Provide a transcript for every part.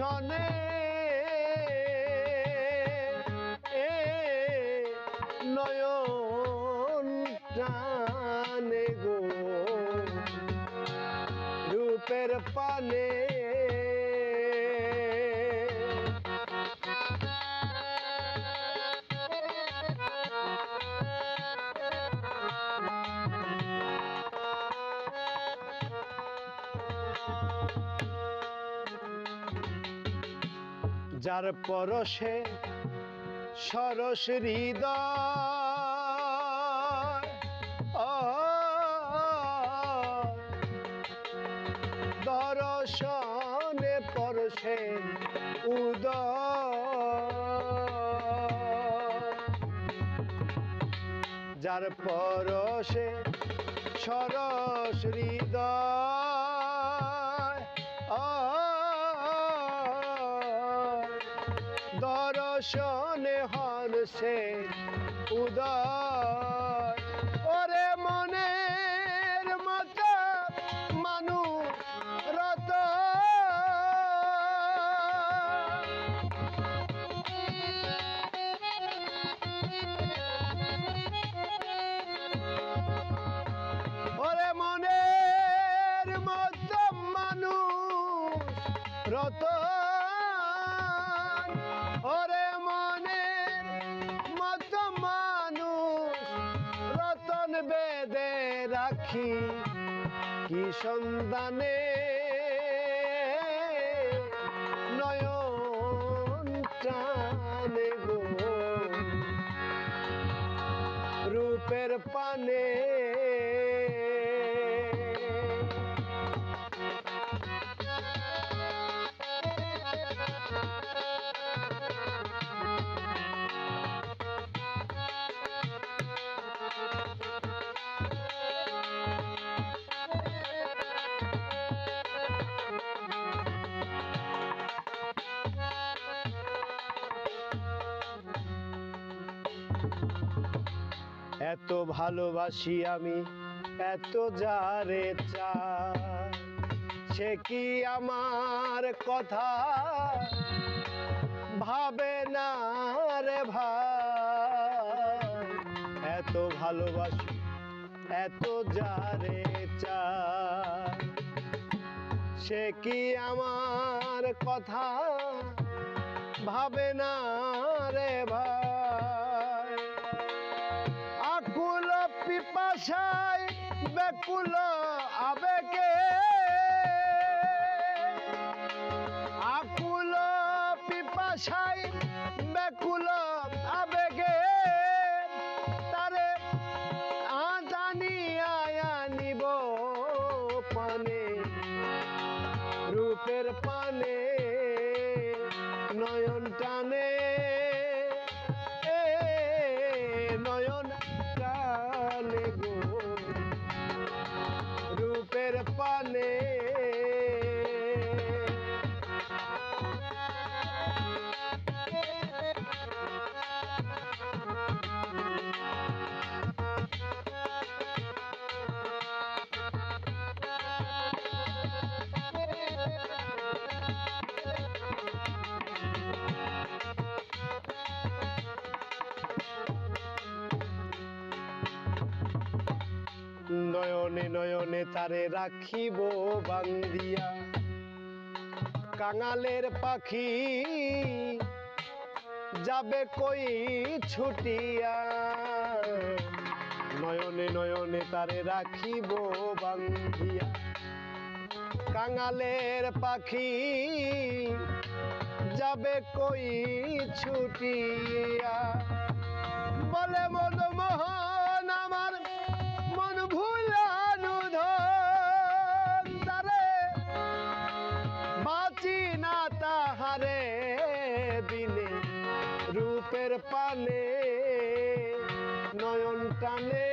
শনে এ নয়ন টানে গো। রূপের পানে যার পরশে সরস হৃদয়। দর্শনে পরশে উদয়। যার পরশে সরস হৃদয়। দর্শনে হর্ষে উদয়। ওরে মনের মতো মনের মতো রত রাখি কি সন্ধানে এত ভালোবাসি আমি, এত যারে সে কি আমার কথা ভাবে না রে ভাই? এত ভালোবাসি, এত যারে চাই সে কি আমার কথা ভাবে না রে ভাই? পিপাসায় ব্যাকুল আবেগে। নয়নে নয়নে তারে রাখিব বান্দিয়া কাঙালের পাখি যাবে কই ছুটিয়া। নয়নে নয়নে তারে রাখিব বান্দিয়া কাঙালের পাখি যাবে কই ছুটিয়া। বলে মন চোখের পালে নয়ন টানে।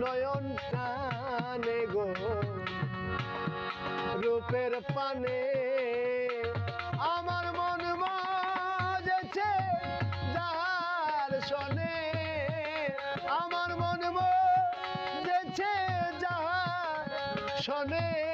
নয়ন টানে গো। রূপের পানে আমার মন বাজেছে যার শোনে। আমার মন বাজেছে যার শোনে।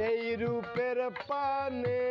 এই রূপের পানে